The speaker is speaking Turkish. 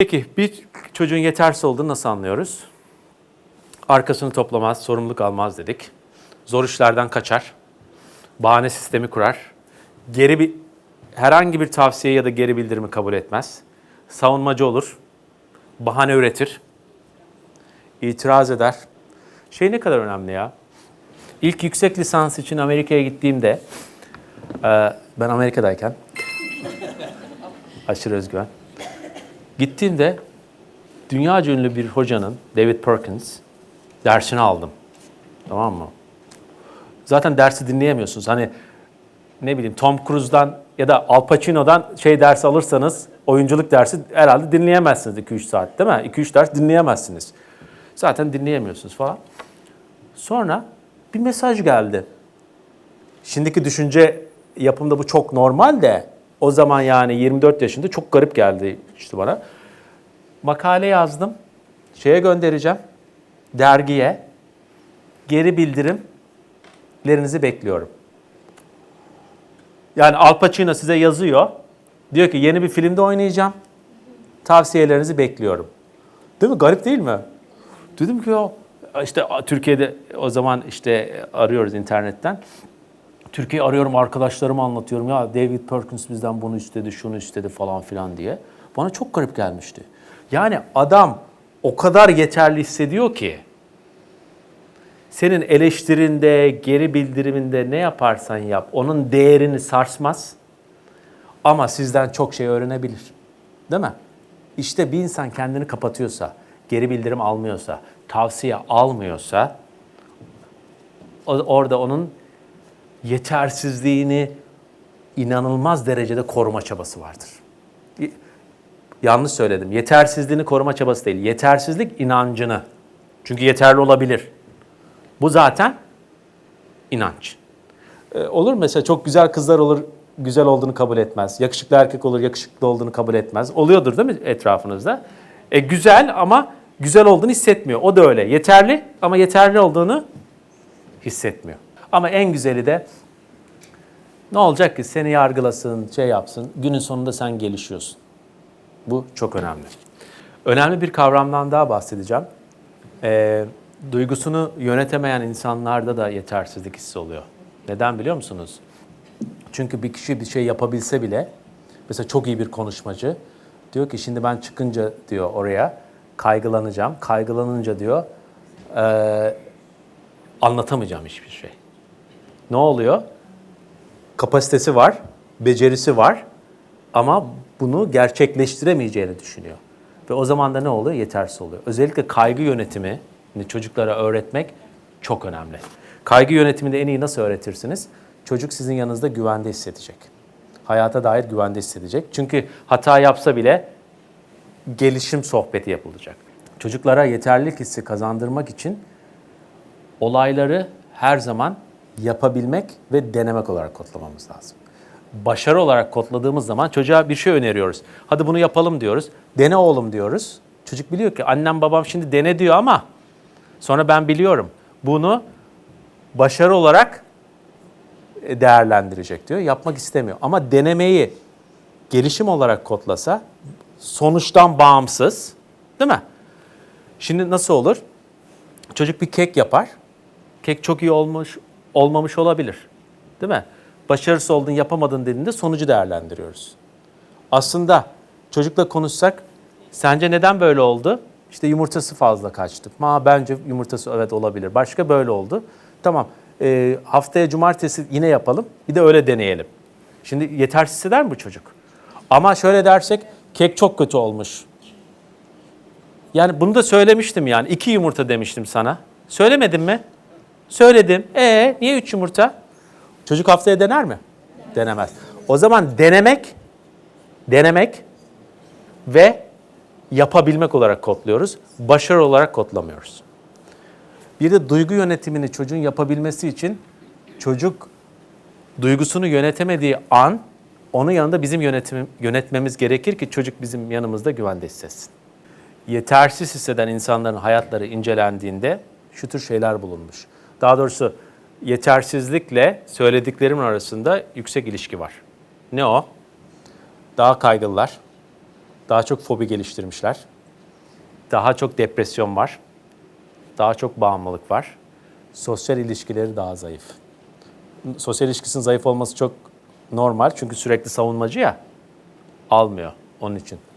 Peki bir çocuğun yetersiz olduğunu nasıl anlıyoruz? Arkasını toplamaz, sorumluluk almaz dedik. Zor işlerden kaçar. Bahane sistemi kurar. Geri bir herhangi bir tavsiye ya da geri bildirimi kabul etmez. Savunmacı olur. Bahane üretir. İtiraz eder. Şey ne kadar önemli ya? İlk yüksek lisans için Amerika'ya gittiğimde ben Amerika'dayken aşırı özgüven. Gittiğimde dünyaca ünlü bir hocanın, David Perkins, dersini aldım. Tamam mı? Zaten dersi dinleyemiyorsunuz. Hani ne bileyim Tom Cruise'dan ya da Al Pacino'dan şey dersi alırsanız oyunculuk dersi herhalde dinleyemezsiniz 2-3 saat değil mi? 2-3 ders dinleyemezsiniz. Zaten dinleyemiyorsunuz falan. Sonra bir mesaj geldi. Şimdiki düşünce yapımda bu çok normal de o zaman yani 24 yaşında çok garip geldi işte bana. Makale yazdım. Şeye göndereceğim. Dergiye. Geri bildirimlerinizi bekliyorum. Yani Al Pacino size yazıyor. Diyor ki yeni bir filmde oynayacağım. Tavsiyelerinizi bekliyorum. Değil mi? Garip değil mi? Dedim ki ya işte Türkiye'de o zaman işte arıyoruz internetten. Türkiye arıyorum arkadaşlarıma anlatıyorum ya David Perkins bizden bunu istedi, şunu istedi falan filan diye. Bana çok garip gelmişti. Yani adam o kadar yeterli hissediyor ki senin eleştirinde, geri bildiriminde ne yaparsan yap onun değerini sarsmaz ama sizden çok şey öğrenebilir. Değil mi? İşte bir insan kendini kapatıyorsa, geri bildirim almıyorsa, tavsiye almıyorsa orada onun yetersizliğini inanılmaz derecede koruma çabası vardır. Yanlış söyledim. Yetersizliğini koruma çabası değil. Yetersizlik inancını. Çünkü yeterli olabilir. Bu zaten inanç. Ee, olur mesela çok güzel kızlar olur, güzel olduğunu kabul etmez. Yakışıklı erkek olur, yakışıklı olduğunu kabul etmez. Oluyordur değil mi etrafınızda? E, güzel ama güzel olduğunu hissetmiyor. O da öyle. Yeterli ama yeterli olduğunu hissetmiyor. Ama en güzeli de ne olacak ki seni yargılasın, şey yapsın. Günün sonunda sen gelişiyorsun. Bu çok önemli. Önemli bir kavramdan daha bahsedeceğim. Ee, duygusunu yönetemeyen insanlarda da yetersizlik hissi oluyor. Neden biliyor musunuz? Çünkü bir kişi bir şey yapabilse bile, mesela çok iyi bir konuşmacı, diyor ki şimdi ben çıkınca diyor oraya kaygılanacağım. Kaygılanınca diyor eee, anlatamayacağım hiçbir şey. Ne oluyor? Kapasitesi var, becerisi var ama bunu gerçekleştiremeyeceğini düşünüyor. Ve o zaman da ne oluyor? Yetersiz oluyor. Özellikle kaygı yönetimi çocuklara öğretmek çok önemli. Kaygı yönetimini en iyi nasıl öğretirsiniz? Çocuk sizin yanınızda güvende hissedecek. Hayata dair güvende hissedecek. Çünkü hata yapsa bile gelişim sohbeti yapılacak. Çocuklara yeterlilik hissi kazandırmak için olayları her zaman yapabilmek ve denemek olarak kodlamamız lazım. Başarı olarak kodladığımız zaman çocuğa bir şey öneriyoruz. Hadi bunu yapalım diyoruz. Dene oğlum diyoruz. Çocuk biliyor ki annem babam şimdi dene diyor ama sonra ben biliyorum. Bunu başarı olarak e, değerlendirecek diyor. Yapmak istemiyor. Ama denemeyi gelişim olarak kodlasa sonuçtan bağımsız değil mi? Şimdi nasıl olur? Çocuk bir kek yapar. Kek çok iyi olmuş, olmamış olabilir. Değil mi? Başarısız oldun, yapamadın dediğinde sonucu değerlendiriyoruz. Aslında çocukla konuşsak, sence neden böyle oldu? İşte yumurtası fazla kaçtı. Ma bence yumurtası evet olabilir. Başka böyle oldu. Tamam. e, haftaya cumartesi yine yapalım. Bir de öyle deneyelim. Şimdi yetersiz hisseder mi bu çocuk? Ama şöyle dersek, kek çok kötü olmuş. Yani bunu da söylemiştim yani. iki yumurta demiştim sana. Söylemedim mi? Söyledim. E niye üç yumurta? Çocuk haftaya dener mi? Denemez. O zaman denemek, denemek ve yapabilmek olarak kodluyoruz. Başarı olarak kodlamıyoruz. Bir de duygu yönetimini çocuğun yapabilmesi için çocuk duygusunu yönetemediği an onun yanında bizim yönetim, yönetmemiz gerekir ki çocuk bizim yanımızda güvende hissetsin. Yetersiz hisseden insanların hayatları incelendiğinde şu tür şeyler bulunmuş. Daha doğrusu yetersizlikle söylediklerimin arasında yüksek ilişki var. Ne o? Daha kaygılılar, Daha çok fobi geliştirmişler. Daha çok depresyon var. Daha çok bağımlılık var. Sosyal ilişkileri daha zayıf. Sosyal ilişkisinin zayıf olması çok normal çünkü sürekli savunmacı ya. Almıyor onun için.